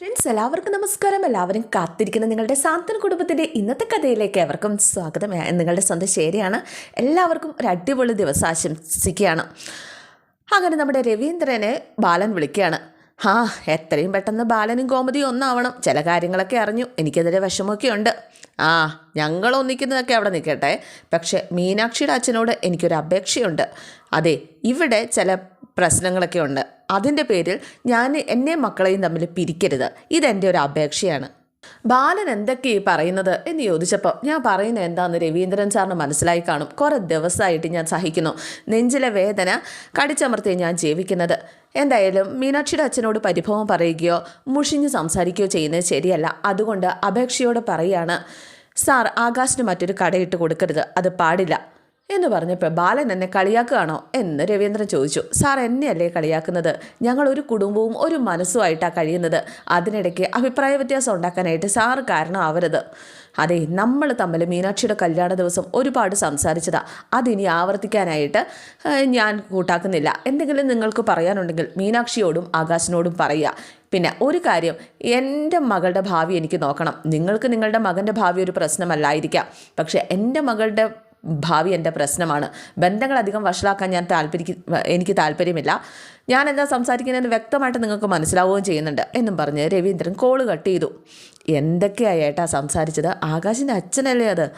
Friends എല്ലാവർക്കും നമസ്കാരം. എല്ലാവരും കാത്തിരിക്കുന്ന നിങ്ങളുടെ സാന്തൻ കുടുംബത്തിന്റെ ഇന്നത്തെ കഥയിലേക്ക് എവർക്കും സ്വാഗതം. നിങ്ങളുടെ സ്വന്തം ശരിയാണ്. എല്ലാവർക്കും ഒരു അടിപൊളി ദിവസം ആശംസിക്കുകയാണ്. അങ്ങനെ നമ്മുടെ രവീന്ദ്രനെ ബാലൻ വിളിക്കുകയാണ്. ആ എത്രയും പെട്ടെന്ന് ബാലനും ഗോമതിയും ഒന്നാവണം. ചില കാര്യങ്ങളൊക്കെ അറിഞ്ഞു. എനിക്കെതിരെ വിഷമമൊക്കെ ഉണ്ട് ആ ഞങ്ങൾ ഒന്നിക്കുന്നതൊക്കെ അവിടെ നിൽക്കട്ടെ. പക്ഷേ മീനാക്ഷിയുടെ അച്ഛനോട് എനിക്കൊരു അപേക്ഷയുണ്ട്. അതെ ഇവിടെ ചില പ്രശ്നങ്ങളൊക്കെ ഉണ്ട്. അതിന്റെ പേരിൽ ഞാൻ എന്നെ മക്കളെയും തമ്മിൽ പിരിക്കരുത്. ഇതെന്റെ ഒരു അപേക്ഷയാണ്. ബാലൻ എന്തൊക്കെ ഈ പറയുന്നത് എന്ന് ചോദിച്ചപ്പോൾ ഞാൻ പറയുന്നത് എന്താണെന്ന് രവീന്ദ്രൻ സാറിന് മനസ്സിലായി കാണും. കുറേ ദിവസമായിട്ട് ഞാൻ സഹിക്കുന്നു. നെഞ്ചിലെ വേദന കടിച്ചമർത്തി ഞാൻ ജീവിക്കുന്നത്. എന്തായാലും മീനാക്ഷിയുടെ അച്ഛനോട് പരിഭവം പറയുകയോ മുഷിഞ്ഞ് സംസാരിക്കുകയോ ചെയ്യുന്നത് ശരിയല്ല. അതുകൊണ്ട് അപേക്ഷയോട് പറയുകയാണ് സാർ ആകാശിന് മറ്റൊരു കടയിട്ട് കൊടുക്കരുത്. അത് പാടില്ല. എന്ന് പറഞ്ഞപ്പോൾ ബാലൻ എന്നെ കളിയാക്കുകയാണോ എന്ന് രവീന്ദ്രൻ ചോദിച്ചു. സാർ എന്നെയല്ലേ കളിയാക്കുന്നത്? ഞങ്ങൾ ഒരു കുടുംബവും ഒരു മനസ്സുമായിട്ടാണ് കഴിയുന്നത്. അതിനിടയ്ക്ക് അഭിപ്രായ വ്യത്യാസം ഉണ്ടാക്കാനായിട്ട് സാറ് കാരണമാവരുത്. അതെ നമ്മൾ തമ്മിൽ മീനാക്ഷിയുടെ കല്യാണ ദിവസം ഒരുപാട് സംസാരിച്ചതാ. അതിനി ആവർത്തിക്കാനായിട്ട് ഞാൻ കൂട്ടാക്കുന്നില്ല. എന്തെങ്കിലും നിങ്ങൾക്ക് പറയാനുണ്ടെങ്കിൽ മീനാക്ഷിയോടും ആകാശിനോടും പറയുക. പിന്നെ ഒരു കാര്യം എന്റെ മകളുടെ ഭാവി എനിക്ക് നോക്കണം. നിങ്ങൾക്ക് നിങ്ങളുടെ മകന്റെ ഭാവി ഒരു പ്രശ്നമല്ലായിരിക്കാം. പക്ഷേ എന്റെ മകളുടെ ഭാവി എന്റെ പ്രശ്നമാണ്. ബന്ധങ്ങൾ അധികം വഷളാക്കാൻ ഞാൻ താല്പര്യ എനിക്ക് താല്പര്യമില്ല. ഞാൻ എന്താ സംസാരിക്കുന്നതെന്ന് വ്യക്തമായിട്ട് നിങ്ങൾക്ക് മനസ്സിലാവുകയും ചെയ്യുന്നുണ്ട്. എന്നും പറഞ്ഞ് രവീന്ദ്രൻ കോൾ കട്ട് ചെയ്തു. എന്തൊക്കെയാ ഏട്ടാ സംസാരിച്ചത്? ആകാശിന്റെ അച്ഛനല്ലേ അത്?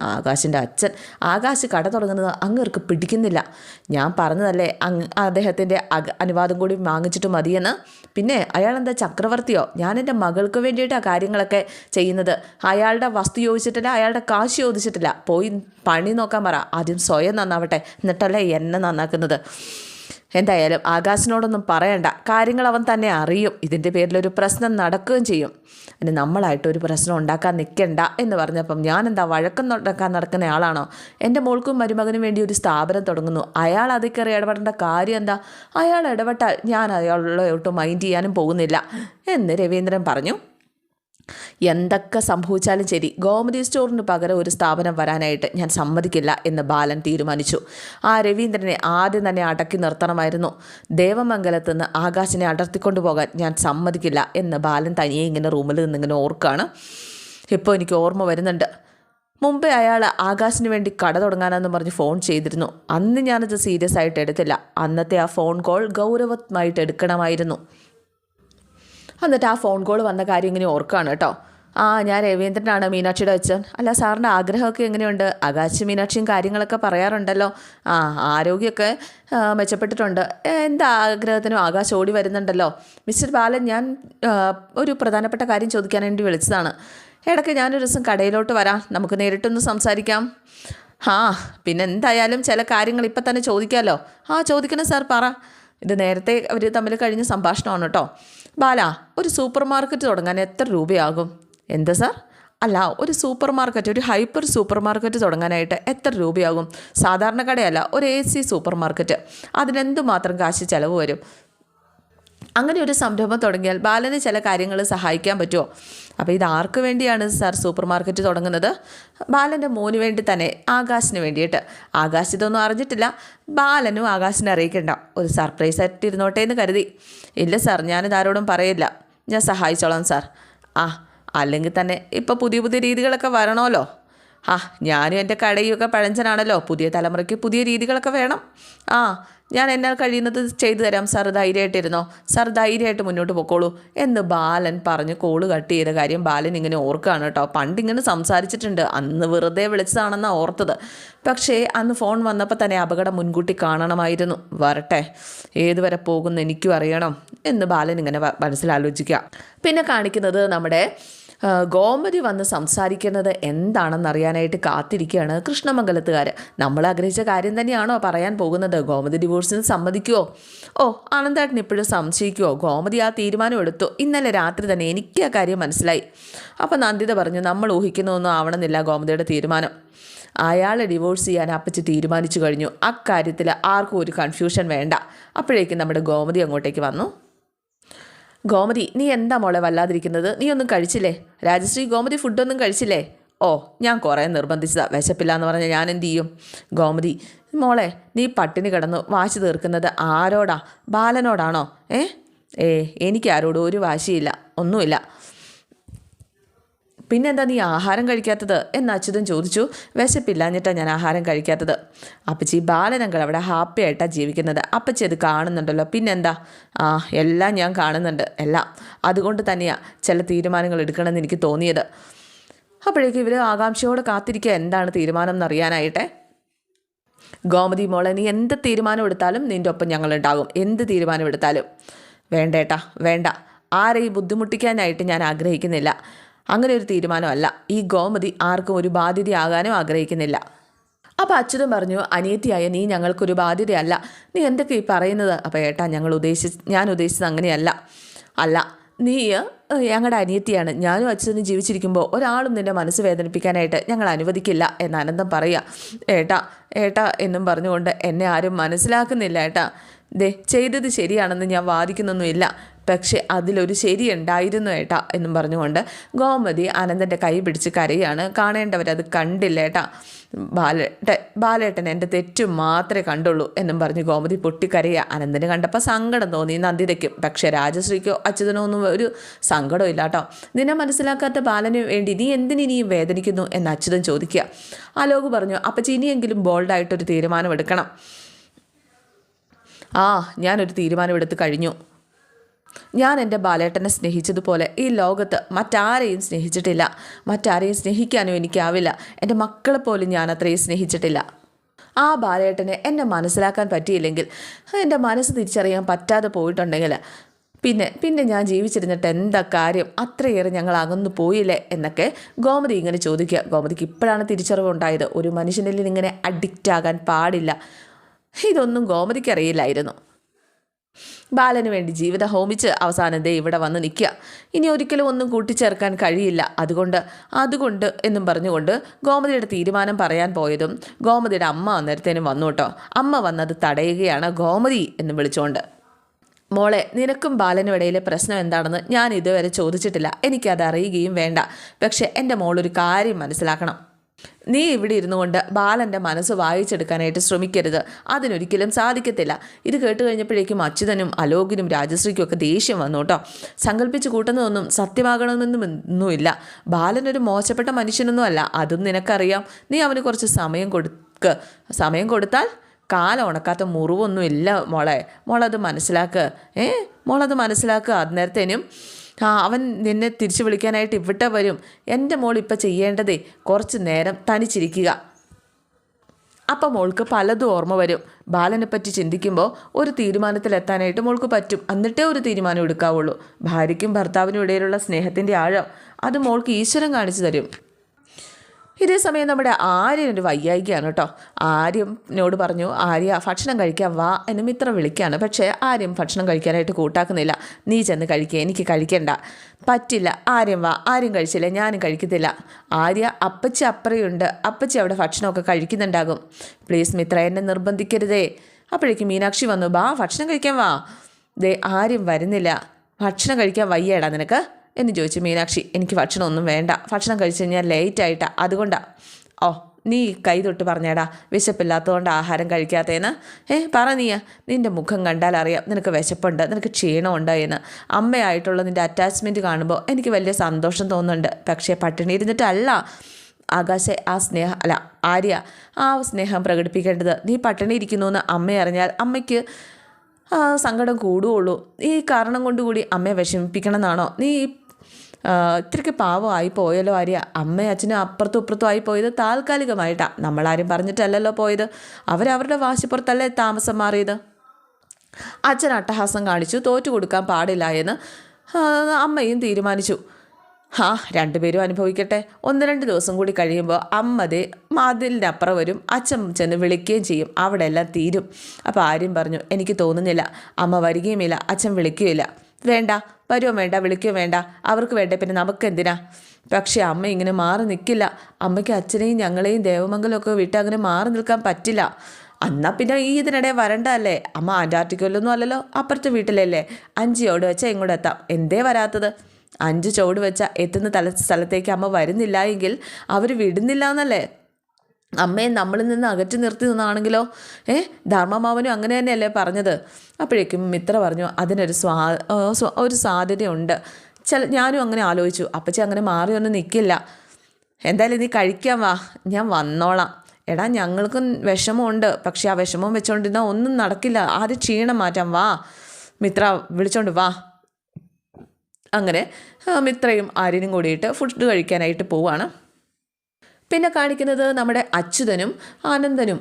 ആകാശിന്റെ അച്ഛൻ. ആകാശ് കട തുടങ്ങുന്നത് അങ്ങേർക്ക് പിടിക്കുന്നില്ല. ഞാൻ പറഞ്ഞതല്ലേ അങ്ങ് അദ്ദേഹത്തിന്റെ അനുവാദം കൂടി വാങ്ങിച്ചിട്ട് മതിയെന്ന്. പിന്നെ അയാൾ എന്താ ചക്രവർത്തിയോ? ഞാൻ എന്റെ മകൾക്ക് വേണ്ടിയിട്ടാണ് കാര്യങ്ങളൊക്കെ ചെയ്യുന്നത്. അയാളുടെ വസ്തു ചോദിച്ചിട്ടില്ല അയാളുടെ കാശ് ചോദിച്ചിട്ടില്ല. പോയി പണി നോക്കാൻ പറ. ആദ്യം സ്വയം നന്നാവട്ടെ. എന്നിട്ടല്ലേ എന്നെ നന്നാക്കുന്നത്. എന്തായാലും ആകാശിനോടൊന്നും പറയണ്ട. കാര്യങ്ങൾ അവൻ തന്നെ അറിയും. ഇതിന്റെ പേരിലൊരു പ്രശ്നം നടക്കുകയും ചെയ്യും. അതിന് നമ്മളായിട്ട് ഒരു പ്രശ്നം ഉണ്ടാക്കാൻ നിൽക്കണ്ട എന്ന് പറഞ്ഞപ്പം ഞാൻ എന്താ വഴക്കം നടക്കാൻ നടക്കുന്ന ആളാണോ? എന്റെ മോൾക്കും മരുമകനും വേണ്ടി ഒരു സ്ഥാപനം തുടങ്ങുന്നു. അയാൾ അതിൽ കയറി ഇടപെടേണ്ട കാര്യം എന്താ? അയാൾ ഇടപെട്ടാൽ ഞാൻ അയാളോട്ട് മൈൻഡ് ചെയ്യാനും പോകുന്നില്ല. എന്ന് രവീന്ദ്രൻ പറഞ്ഞു. എന്തൊക്കെ സംഭവിച്ചാലും ശരി ഗോമതി സ്റ്റോറിന് പകരം ഒരു സ്ഥാപനം വരാനായിട്ട് ഞാൻ സമ്മതിക്കില്ല എന്ന് ബാലൻ തീരുമാനിച്ചു. ആ രവീന്ദ്രനെ ആദ്യം തന്നെ അടക്കി നിർത്തണമായിരുന്നു. ദേവമംഗലത്ത് നിന്ന് ആകാശിനെ അടർത്തിക്കൊണ്ടു പോകാൻ ഞാൻ സമ്മതിക്കില്ല എന്ന് ബാലൻ തനിയെ ഇങ്ങനെ റൂമിൽ നിന്നിങ്ങനെ ഓർക്കുകയാണ് ഇപ്പോൾ എനിക്ക് ഓർമ്മ വരുന്നുണ്ട്. മുമ്പേ അയാൾ ആകാശിന് വേണ്ടി കട തുടങ്ങാനെന്ന് പറഞ്ഞ് ഫോൺ ചെയ്തിരുന്നു. അന്ന് ഞാനത് സീരിയസ് ആയിട്ട് എടുത്തില്ല. അന്നത്തെ ആ ഫോൺ കോൾ ഗൗരവമായിട്ട് എടുക്കണമായിരുന്നു. എന്നിട്ട് ആ ഫോൺ കോൾ വന്ന കാര്യം ഇങ്ങനെ ഓർക്കുകയാണ് കേട്ടോ. ആ ഞാൻ രവീന്ദ്രനാണ് മീനാക്ഷിയുടെ അച്ഛൻ. അല്ല സാറിന്റെ ആഗ്രഹമൊക്കെ എങ്ങനെയുണ്ട്? ആകാശ് മീനാക്ഷിയും കാര്യങ്ങളൊക്കെ പറയാറുണ്ടല്ലോ. ആ ആരോഗ്യമൊക്കെ മെച്ചപ്പെട്ടിട്ടുണ്ട്. എന്താ ആഗ്രഹത്തിനും ആകാശ് ഓടി വരുന്നുണ്ടല്ലോ. മിസ്റ്റർ ബാലൻ ഞാൻ ഒരു പ്രധാനപ്പെട്ട കാര്യം ചോദിക്കാൻ വേണ്ടി വിളിച്ചതാണ്. ഇടയ്ക്ക് ഞാനൊരു ദിവസം കടയിലോട്ട് വരാം. നമുക്ക് നേരിട്ടൊന്ന് സംസാരിക്കാം. ആ പിന്നെ എന്തായാലും ചില കാര്യങ്ങൾ ഇപ്പം തന്നെ ചോദിക്കാമല്ലോ ആ ചോദിക്കണം സാർ പറ. ഇത് നേരത്തെ അവർ തമ്മിൽ കഴിഞ്ഞ സംഭാഷണമാണ് കേട്ടോ. ബാല ഒരു സൂപ്പർ മാർക്കറ്റ് തുടങ്ങാൻ എത്ര രൂപയാകും? എന്താ സാർ? അല്ല ഒരു സൂപ്പർ മാർക്കറ്റ് ഒരു ഹൈപ്പർ സൂപ്പർ മാർക്കറ്റ് തുടങ്ങാനായിട്ട് എത്ര രൂപയാകും? സാധാരണ കടയല്ല ഒരു എ സി സൂപ്പർ മാർക്കറ്റ് അതിനെന്തുമാത്രം കാശ് ചിലവ് വരും? അങ്ങനെ ഒരു സംരംഭം തുടങ്ങിയാൽ ബാലന് ചില കാര്യങ്ങൾ സഹായിക്കാൻ പറ്റുമോ? അപ്പോൾ ഇത് വേണ്ടിയാണ് സാർ സൂപ്പർ മാർക്കറ്റ് തുടങ്ങുന്നത്? ബാലന്റെ മോന് വേണ്ടി തന്നെ ആകാശിന് വേണ്ടിയിട്ട്. ആകാശ് ഇതൊന്നും അറിഞ്ഞിട്ടില്ല. ബാലനും ആകാശിനെ അറിയിക്കണ്ട. ഒരു സർപ്രൈസ് ആയിട്ട് ഇരുന്നോട്ടെ എന്ന് കരുതി. ഇല്ല സാർ ഞാനിത് ആരോടും പറയില്ല. ഞാൻ സഹായിച്ചോളാം സാർ. ആ അല്ലെങ്കിൽ തന്നെ ഇപ്പോൾ പുതിയ പുതിയ രീതികളൊക്കെ വരണമല്ലോ. ആ ഞാനും എന്റെ കടയുമൊക്കെ പഴഞ്ചനാണല്ലോ. പുതിയ തലമുറയ്ക്ക് പുതിയ രീതികളൊക്കെ വേണം. ആ ഞാൻ എന്നാൽ കഴിയുന്നത് ചെയ്തു തരാം സാർ. ധൈര്യമായിട്ടിരുന്നോ? സാർ ധൈര്യമായിട്ട് മുന്നോട്ട് പൊക്കോളൂ. എന്ന് ബാലൻ പറഞ്ഞ് കോൾ കട്ട് ചെയ്ത കാര്യം ബാലൻ ഇങ്ങനെ ഓർക്കുകയാണ് കേട്ടോ. പണ്ട് ഇങ്ങനെ സംസാരിച്ചിട്ടുണ്ട്. അന്ന് വെറുതെ വിളിച്ചതാണെന്നാണ് ഓർത്തത്. പക്ഷേ അന്ന് ഫോൺ വന്നപ്പോൾ തന്നെ അപകടം മുൻകൂട്ടി കാണണമായിരുന്നു. വരട്ടെ ഏതുവരെ പോകുമെന്ന് എനിക്കും അറിയണം എന്ന് ബാലൻ ഇങ്ങനെ മനസ്സിലാലോചിക്കുക. പിന്നെ കാണിക്കുന്നത് നമ്മുടെ ഗോമതി വന്ന് സംസാരിക്കുന്നത് എന്താണെന്ന് അറിയാനായിട്ട് കാത്തിരിക്കുകയാണ് കൃഷ്ണമംഗലത്തുകാർ നമ്മൾ ആഗ്രഹിച്ച കാര്യം തന്നെയാണോ പറയാൻ പോകുന്നത്? ഗോമതി ഡിവോഴ്സിന് സമ്മതിക്കുമോ ഓ ആനന്ദേട്ടൻ ഇപ്പോഴും സംശയിക്കുമോ ഗോമതി ആ തീരുമാനം എടുത്തു. ഇന്നലെ രാത്രി തന്നെ എനിക്ക് ആ കാര്യം മനസ്സിലായി. അപ്പോൾ നന്ദിത പറഞ്ഞു നമ്മൾ ഊഹിക്കുന്നൊന്നും ആവണമെന്നില്ല ഗോമതിയുടെ തീരുമാനം. അയാളെ ഡിവോഴ്സ് ചെയ്യാൻ അപ്പച്ചി തീരുമാനിച്ചു കഴിഞ്ഞു. അക്കാര്യത്തിൽ ആർക്കും ഒരു കൺഫ്യൂഷൻ വേണ്ട. അപ്പോഴേക്കും നമ്മുടെ ഗോമതി അങ്ങോട്ടേക്ക് വന്നു. ഗോമതി നീ എന്താ മോളെ വല്ലാതിരിക്കുന്നത്? നീ ഒന്നും കഴിച്ചില്ലേ? രാജശ്രീ ഗോമതി ഫുഡൊന്നും കഴിച്ചില്ലേ? ഓ ഞാൻ കുറേ നിർബന്ധിച്ചതാ. വിശപ്പില്ല എന്ന് പറഞ്ഞാൽ ഞാൻ എന്തു ചെയ്യും? ഗോമതി മോളെ നീ പട്ടിണി കിടന്നു വാശി തീർക്കുന്നത് ആരോടാ? ബാലനോടാണോ? ഏ? ഏ എനിക്ക് ആരോടും ഒരു വാശിയില്ല. ഒന്നുമില്ല. പിന്നെന്താ നീ ആഹാരം കഴിക്കാത്തത്? എന്ന് അച്യുതൻ ചോദിച്ചു. വിശപ്പില്ലാഞ്ഞിട്ടാണ് ഞാൻ ആഹാരം കഴിക്കാത്തത്. അപ്പച്ചി ബാലനങ്കൾ അവിടെ ഹാപ്പി ആയിട്ടാണ് ജീവിക്കുന്നത്. അപ്പച്ചി അത് കാണുന്നുണ്ടല്ലോ. പിന്നെന്താ? ആ എല്ലാം ഞാൻ കാണുന്നുണ്ട്. എല്ലാം. അതുകൊണ്ട് തന്നെയാണ് ചില തീരുമാനങ്ങൾ എടുക്കണമെന്ന് എനിക്ക് തോന്നിയത്. അപ്പോഴേക്കും ഇവർ ആകാംക്ഷയോടെ കാത്തിരിക്കുക. എന്താണ് തീരുമാനം എന്നറിയാനായിട്ടെ. ഗോമതി മോളെ നീ എന്ത് തീരുമാനം എടുത്താലും നിന്റെ ഒപ്പം ഞങ്ങളുണ്ടാകും. എന്ത് തീരുമാനം എടുത്താലും. വേണ്ടേട്ടാ വേണ്ട. ആരെയും ബുദ്ധിമുട്ടിക്കാനായിട്ട് ഞാൻ ആഗ്രഹിക്കുന്നില്ല. അങ്ങനെ ഒരു തീരുമാനമല്ല. ഈ ഗോമതി ആർക്കും ഒരു ബാധ്യതയാകാനും ആഗ്രഹിക്കുന്നില്ല. അപ്പോൾ അച്യുതൻ പറഞ്ഞു അനിയത്തിയായ നീ ഞങ്ങൾക്കൊരു ബാധ്യതയല്ല. നീ എന്തൊക്കെ ഈ പറയുന്നത്? അപ്പോൾ ഏട്ടാ ഞങ്ങൾ ഉദ്ദേശിച്ച് ഞാൻ ഉദ്ദേശിച്ചത് അങ്ങനെയല്ല. അല്ല നീ ഞങ്ങളുടെ അനിയത്തിയാണ്. ഞാനും അച്ഛനും ജീവിച്ചിരിക്കുമ്പോൾ ഒരാളും നിന്റെ മനസ്സ് വേദനിപ്പിക്കാനായിട്ട് ഞങ്ങൾ അനുവദിക്കില്ല എന്ന് അനന്തം പറയുക ഏട്ടാ ഏട്ടാ എന്നും പറഞ്ഞുകൊണ്ട് എന്നെ ആരും മനസ്സിലാക്കുന്നില്ല ഏട്ടാ. ദേ ചെയ്തത് ശരിയാണെന്ന് ഞാൻ വാദിക്കുന്നൊന്നുമില്ല. പക്ഷെ അതിലൊരു ശരിയുണ്ടായിരുന്നു ഏട്ടാ എന്നും പറഞ്ഞുകൊണ്ട് ഗോമതി അനന്തന്റെ കൈ പിടിച്ച് കരയാണ്. കാണേണ്ടവരത് കണ്ടില്ല ഏട്ടാ. ബാലേട്ട ബാലേട്ടൻ എന്റെ തെറ്റ് മാത്രമേ കണ്ടുള്ളൂ എന്നും പറഞ്ഞ് ഗോമതി പൊട്ടിക്കരയുക അനന്തന് കണ്ടപ്പോൾ സങ്കടം തോന്നി. നന്ദിതയ്ക്കും. പക്ഷേ രാജശ്രീക്കോ അച്യുതനോ ഒന്നും ഒരു സങ്കടം ഇല്ല കേട്ടോ. നിന്നെ മനസ്സിലാക്കാത്ത ബാലന് വേണ്ടി നീ എന്തിനിനിയും വേദനിക്കുന്നു എന്ന് അച്യുതൻ ചോദിക്കുക. അലോക് പറഞ്ഞു അപ്പം ഇനിയെങ്കിലും ബോൾഡായിട്ടൊരു തീരുമാനമെടുക്കണം ആ ഞാനൊരു തീരുമാനമെടുത്ത് കഴിഞ്ഞു. ഞാൻ എന്റെ ബാലേട്ടനെ സ്നേഹിച്ചതുപോലെ ഈ ലോകത്ത് മറ്റാരെയും സ്നേഹിച്ചിട്ടില്ല. മറ്റാരെയും സ്നേഹിക്കാനും എനിക്കാവില്ല. എന്റെ മക്കളെ പോലും ഞാൻ അത്രയും സ്നേഹിച്ചിട്ടില്ല. ആ ബാലേട്ടനെ എന്നെ മനസ്സിലാക്കാൻ പറ്റിയില്ലെങ്കിൽ എന്റെ മനസ്സ് തിരിച്ചറിയാൻ പറ്റാതെ പോയിട്ടുണ്ടെങ്കിൽ പിന്നെ പിന്നെ ഞാൻ ജീവിച്ചിരുന്നിട്ട് എന്താ കാര്യം? അത്രയേറെ ഞങ്ങൾ അകന്നു പോയില്ലേ? എന്നൊക്കെ ഗോമതി ഇങ്ങനെ ചോദിക്കുക. ഗോമതിക്ക് ഇപ്പോഴാണ് തിരിച്ചറിവുണ്ടായത്. ഒരു മനുഷ്യനിൽ ഇങ്ങനെ അഡിക്റ്റ് ആകാൻ പാടില്ല. ഇതൊന്നും ഗോമതിക്ക് അറിയില്ലായിരുന്നു. ബാലന് വേണ്ടി ജീവിതം ഹോമിച്ച് അവസാനം ദേ ഇവിടെ വന്ന് നിൽക്കുക. ഇനി ഒരിക്കലും ഒന്നും കൂട്ടിച്ചേർക്കാൻ കഴിയില്ല. അതുകൊണ്ട് അതുകൊണ്ട് എന്നും പറഞ്ഞുകൊണ്ട് ഗോമതിയുടെ തീരുമാനം പറയാൻ പോയതും ഗോമതിയുടെ അമ്മ അന്നേരത്തേനും വന്നു കേട്ടോ. അമ്മ വന്നത് തടയുകയാണ് ഗോമതി എന്ന് വിളിച്ചുകൊണ്ട്. മോളെ നിനക്കും ബാലനും ഇടയിലെ പ്രശ്നം എന്താണെന്ന് ഞാൻ ഇതുവരെ ചോദിച്ചിട്ടില്ല. എനിക്കത് അറിയുകയും വേണ്ട. പക്ഷേ എന്റെ മോളൊരു കാര്യം മനസ്സിലാക്കണം. നീ ഇവിടെ ഇരുന്നു കൊണ്ട് ബാലന്റെ മനസ്സ് വായിച്ചെടുക്കാനായിട്ട് ശ്രമിക്കരുത്. അതിനൊരിക്കലും സാധിക്കത്തില്ല. ഇത് കേട്ട് കഴിഞ്ഞപ്പോഴേക്കും അച്യുതനും അലോകിനും രാജശ്രീക്കും ഒക്കെ ദേഷ്യം വന്നു കേട്ടോ. സങ്കല്പിച്ച് കൂട്ടുന്നതൊന്നും സത്യമാകണമെന്നൊന്നുമില്ല. ബാലനൊരു മോശപ്പെട്ട മനുഷ്യനൊന്നും അല്ല. അതും നിനക്കറിയാം. നീ അവന് കുറച്ച് സമയം കൊടുക്ക്. സമയം കൊടുത്താൽ കാലം ഉണക്കാത്ത മുറിവൊന്നുമില്ല മോളെ. മോളത് മനസ്സിലാക്കുക ഏ? മോളത് മനസ്സിലാക്കുക അന്നേരത്തേനും അവൻ നിന്നെ തിരിച്ചു വിളിക്കാനായിട്ട് ഇവിടെ വരും. എന്റെ മോൾ ഇപ്പം ചെയ്യേണ്ടതേ കുറച്ച് നേരം തനിച്ചിരിക്കുക. അപ്പം മോൾക്ക് പലതും ഓർമ്മ വരും. ബാലനെ പറ്റി ചിന്തിക്കുമ്പോൾ ഒരു തീരുമാനത്തിലെത്താനായിട്ട് മോൾക്ക് പറ്റും. എന്നിട്ടേ ഒരു തീരുമാനം എടുക്കാവുള്ളൂ. ഭാര്യയ്ക്കും ഭർത്താവിനും ഇടയിലുള്ള സ്നേഹത്തിന്റെ ആഴം അത് മോൾക്ക് ഈശ്വരൻ കാണിച്ചു തരും. ഇതേ സമയം നമ്മുടെ ആര്യൻ ഒരു വയ്യായികയാണ് കേട്ടോ. ആര്യനോട് പറഞ്ഞു ആര്യ ഭക്ഷണം കഴിക്കാൻ വാ എന്ന് മിത്രം വിളിക്കുകയാണ്. പക്ഷേ ആര്യം ഭക്ഷണം കഴിക്കാനായിട്ട് കൂട്ടാക്കുന്നില്ല. നീ ചെന്ന് കഴിക്കുക എനിക്ക് കഴിക്കണ്ട. പറ്റില്ല. ആര്യം വാ. ആരും കഴിച്ചില്ല. ഞാനും കഴിക്കത്തില്ല. ആര്യ അപ്പച്ചി അപ്പറയുണ്ട്. അപ്പച്ചി അവിടെ ഭക്ഷണമൊക്കെ കഴിക്കുന്നുണ്ടാകും. പ്ലീസ് മിത്ര എന്നെ നിർബന്ധിക്കരുതേ. അപ്പോഴേക്കും മീനാക്ഷി വന്നു വാ ഭക്ഷണം കഴിക്കാൻ വാ. ദേ ആരും വരുന്നില്ല. ഭക്ഷണം കഴിക്കാൻ വയ്യേടാ നിനക്ക്. എന്ന് ചോദിച്ചു മീനാക്ഷി എനിക്ക് ഭക്ഷണമൊന്നും വേണ്ട. ഭക്ഷണം കഴിച്ചു കഴിഞ്ഞാൽ ലേറ്റായിട്ടാണ് അതുകൊണ്ടാണ് ഓ നീ കൈ തൊട്ട് പറഞ്ഞേടാ. വിശപ്പില്ലാത്തതുകൊണ്ട് ആഹാരം കഴിക്കാത്തേന്ന്? ഏ പറ നീയ. നിന്റെ മുഖം കണ്ടാൽ അറിയാം. നിനക്ക് വിശപ്പുണ്ട്. നിനക്ക് ക്ഷീണമുണ്ട് എന്ന്. അമ്മയായിട്ടുള്ള നിന്റെ അറ്റാച്ച്മെന്റ് കാണുമ്പോൾ എനിക്ക് വലിയ സന്തോഷം തോന്നുന്നുണ്ട്. പക്ഷേ പട്ടിണി ഇരുന്നിട്ടല്ല ആകാശേ ആ സ്നേഹം അല്ല ആര്യ ആ സ്നേഹം പ്രകടിപ്പിക്കേണ്ടത്. നീ പട്ടിണി ഇരിക്കുന്നു എന്ന് അമ്മ അറിഞ്ഞാൽ അമ്മയ്ക്ക് സങ്കടം കൂടുകയുള്ളൂ. ഈ കാരണം കൊണ്ടുകൂടി അമ്മയെ വിഷമിപ്പിക്കണം എന്നാണോ? നീ ഇത്രയ്ക്ക് പാവമായി പോയല്ലോ ആര്യ. അമ്മയും അച്ഛനും അപ്പുറത്തും ഇപ്പുറത്തും ആയി പോയത് താൽക്കാലികമായിട്ടാണ് നമ്മളാരും പറഞ്ഞിട്ടല്ലല്ലോ പോയത്. അവരവരുടെ വാശിപ്പുറത്തല്ലേ താമസം മാറിയത്? അച്ഛൻ അട്ടഹാസം കാണിച്ചു. തോറ്റു കൊടുക്കാൻ പാടില്ല എന്ന് അമ്മയും തീരുമാനിച്ചു. ആ രണ്ടുപേരും അനുഭവിക്കട്ടെ. ഒന്ന് രണ്ട് ദിവസം കൂടി കഴിയുമ്പോൾ അമ്മതെ മാതിലിന്റെ അപ്പുറം വരും. അച്ഛൻ ചെന്ന് വിളിക്കുകയും ചെയ്യും. അവിടെ എല്ലാം തീരും. അപ്പോൾ ആര്യം പറഞ്ഞു എനിക്ക് തോന്നുന്നില്ല. അമ്മ വരികയുമില്ല. അച്ഛൻ വിളിക്കുകയില്ല വേണ്ട വരുമോ വേണ്ട വിളിക്കുകയോ വേണ്ട അവർക്ക് വേണ്ട പിന്നെ നമുക്ക് എന്തിനാ പക്ഷേ അമ്മ ഇങ്ങനെ മാറി നിൽക്കില്ല അമ്മയ്ക്ക് അച്ഛനെയും ഞങ്ങളെയും ദേവമംഗലമൊക്കെ വിട്ട് അങ്ങനെ മാറി നിൽക്കാൻ പറ്റില്ല. എന്നാൽ പിന്നെ ഈ ഇതിനിടെ വരണ്ട അല്ലേ? അമ്മ ആന്റാർട്ടിക്കയിലൊന്നും അല്ലല്ലോ അപ്പുറത്തെ വീട്ടിലല്ലേ? അഞ്ച് ചോട് വെച്ചാൽ ഇങ്ങോട്ട് എത്താം. എന്തേ വരാത്തത്? അഞ്ച് ചോട് വെച്ചാൽ എത്തുന്ന തല സ്ഥലത്തേക്ക് അമ്മ വരുന്നില്ല എങ്കിൽ അവർ വിടുന്നില്ല എന്നല്ലേ? അമ്മയെ നമ്മളിൽ നിന്ന് അകറ്റി നിർത്തി നിന്നാണെങ്കിലോ? ഏ ധർമ്മമാവനും അങ്ങനെ തന്നെയല്ലേ പറഞ്ഞത്? അപ്പോഴേക്കും മിത്ര പറഞ്ഞു അതിനൊരു സ്വാ ഒരു സാധ്യതയുണ്ട്. ചില ഞാനും അങ്ങനെ ആലോചിച്ചു. അപ്പച്ചി അങ്ങനെ മാറിയൊന്നും നിൽക്കില്ല എന്തായാലും നീ കഴിക്കാൻ വാ ഞാൻ വന്നോളാം. എടാ ഞങ്ങൾക്കും വിഷമമുണ്ട്. പക്ഷേ ആ വിഷമം വെച്ചുകൊണ്ടിരുന്നാൽ ഒന്നും നടക്കില്ല. ആദ്യം ക്ഷീണം മാറ്റാം. വാ. മിത്ര വിളിച്ചോണ്ട് വാ. അങ്ങനെ മിത്രയും ആര്യനും കൂടിയിട്ട് ഫുഡ് കഴിക്കാനായിട്ട് പോവാണ്. പിന്നെ കാണിക്കുന്നത് നമ്മുടെ അച്യുതനും ആനന്ദനും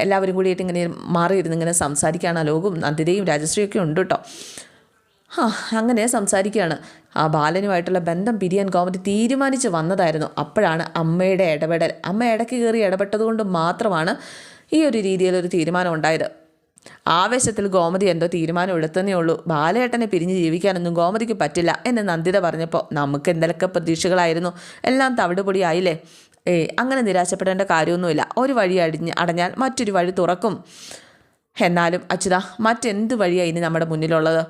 എല്ലാവരും കൂടിയിട്ട് ഇങ്ങനെ മാറിയിരുന്ന് ഇങ്ങനെ സംസാരിക്കുകയാണ്. അലോകും നന്ദിതയും രാജശ്രീയൊക്കെ ഉണ്ട് കേട്ടോ. ആ അങ്ങനെ സംസാരിക്കുകയാണ്. ആ ബാലനുമായിട്ടുള്ള ബന്ധം പിരിയാൻ ഗോമതി തീരുമാനിച്ച് വന്നതായിരുന്നു. അപ്പോഴാണ് അമ്മയുടെ ഇടപെടൽ. അമ്മ ഇടയ്ക്ക് കയറി ഇടപെട്ടതുകൊണ്ട് മാത്രമാണ് ഈ ഒരു രീതിയിലൊരു തീരുമാനം ഉണ്ടായത്. ആവേശത്തിൽ ഗോമതി എന്തോ തീരുമാനം എടുത്തതേ ഉള്ളൂ. ബാലേട്ടനെ പിരിഞ്ഞ് ജീവിക്കാനൊന്നും ഗോമതിക്ക് പറ്റില്ല എന്ന് നന്ദിത പറഞ്ഞപ്പോൾ നമുക്ക് എന്തൊക്കെ പ്രതീക്ഷകളായിരുന്നു. എല്ലാം തവിടുപൊടിയായില്ലേ? ഏയ് അങ്ങനെ നിരാശപ്പെടേണ്ട കാര്യമൊന്നുമില്ല. ഒരു വഴി അടിഞ്ഞ് അടഞ്ഞാൽ മറ്റൊരു വഴി തുറക്കും. എന്നാലും അച്യുത മറ്റെന്ത് വഴിയാണ് ഇനി നമ്മുടെ മുന്നിലുള്ളത്?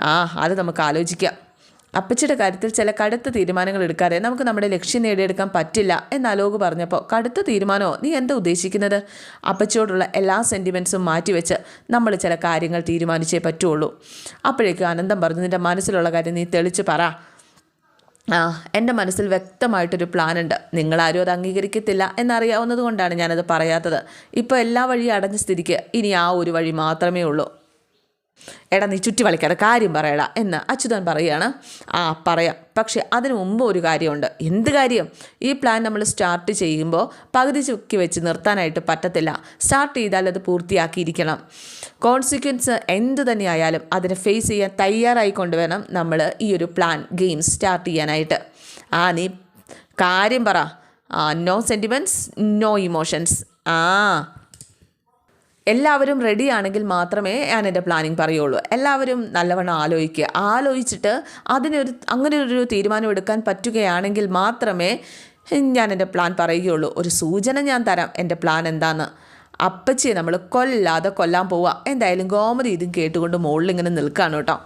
ആ അത് നമുക്ക് ആലോചിക്കാം. അപ്പച്ചിയുടെ കാര്യത്തിൽ ചില കടുത്ത തീരുമാനങ്ങൾ എടുക്കാതെ നമുക്ക് നമ്മുടെ ലക്ഷ്യം നേടിയെടുക്കാൻ പറ്റില്ല എന്ന് അലോക് പറഞ്ഞപ്പോൾ കടുത്ത തീരുമാനമോ നീ എന്താ ഉദ്ദേശിക്കുന്നത്? അപ്പച്ചിയോടുള്ള എല്ലാ സെന്റിമെൻസും മാറ്റിവെച്ച് നമ്മൾ ചില കാര്യങ്ങൾ തീരുമാനിച്ചേ പറ്റുള്ളൂ. അപ്പോഴേക്കും അനന്തം പറഞ്ഞു നിന്റെ മനസ്സിലുള്ള കാര്യം നീ തെളിച്ച് പറ. എന്റെ മനസ്സിൽ വ്യക്തമായിട്ടൊരു പ്ലാനുണ്ട്. നിങ്ങളാരും അത് അംഗീകരിക്കത്തില്ല എന്നറിയാവുന്നത് കൊണ്ടാണ് ഞാനത് പറയാത്തത്. ഇപ്പോൾ എല്ലാ വഴിയും അടഞ്ഞ സ്ഥിതിക്ക് ഇനി ആ ഒരു വഴി മാത്രമേ ഉള്ളൂ. എടാ നീ ചുറ്റി വളിക്കാതെ കാര്യം പറയടാ എന്ന് അച്യുതൻ പറയുകയാണ്. ആ പറയാം. പക്ഷേ അതിനു മുമ്പ് ഒരു കാര്യമുണ്ട്. എന്ത് കാര്യം? ഈ പ്ലാൻ നമ്മൾ സ്റ്റാർട്ട് ചെയ്യുമ്പോൾ പകുതി ചുക്കി വെച്ച് നിർത്താനായിട്ട് പറ്റത്തില്ല. സ്റ്റാർട്ട് ചെയ്താൽ അത് പൂർത്തിയാക്കിയിരിക്കണം. കോൺസിക്വൻസ് എന്ത് തന്നെയായാലും അതിനെ ഫേസ് ചെയ്യാൻ തയ്യാറായി വേണം നമ്മൾ ഈ ഒരു പ്ലാൻ ഗെയിം സ്റ്റാർട്ട് ചെയ്യാനായിട്ട്. ആ നീ കാര്യം പറ. നോ സെന്റിമെന്റ്സ് നോ ഇമോഷൻസ് ആ. എല്ലാവരും റെഡി ആണെങ്കിൽ മാത്രമേ ഞാൻ എന്റെ പ്ലാനിങ് പറയുള്ളൂ. എല്ലാവരും നല്ലവണ്ണം ആലോചിക്കുക. ആലോചിച്ചിട്ട് അതിനൊരു അങ്ങനെ ഒരു തീരുമാനം എടുക്കാൻ പറ്റുകയാണെങ്കിൽ മാത്രമേ ഞാൻ എന്റെ പ്ലാൻ പറയുകയുള്ളൂ. ഒരു സൂചന ഞാൻ തരാം. എന്റെ പ്ലാൻ എന്താന്ന്. അപ്പച്ചിയെ നമ്മൾ കൊല്ലാതെ കൊല്ലാൻ പോവുക എന്തായാലും ഗോമതി ഇതും കേട്ടുകൊണ്ട് മുകളിൽ ഇങ്ങനെ നിൽക്കുകയാണ് കേട്ടോ.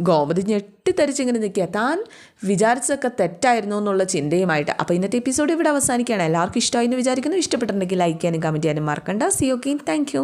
ഗോമതി ഞെട്ടിത്തരിച്ചിങ്ങനെ നിൽക്കുക. താൻ വിചാരിച്ചതൊക്കെ തെറ്റായിരുന്നു എന്നുള്ള ചിന്തയുമായിട്ട്. അപ്പോൾ ഇന്നത്തെ എപ്പിസോഡ് ഇവിടെ അവസാനിക്കുകയാണ്. എല്ലാവർക്കും ഇഷ്ടമായി എന്ന് വിചാരിക്കുന്നു. ഇഷ്ടപ്പെട്ടിട്ടുണ്ടെങ്കിൽ ലൈക്ക് ചെയ്യാനും കമന്റ് ചെയ്യാനും മറക്കണ്ട. C okay thank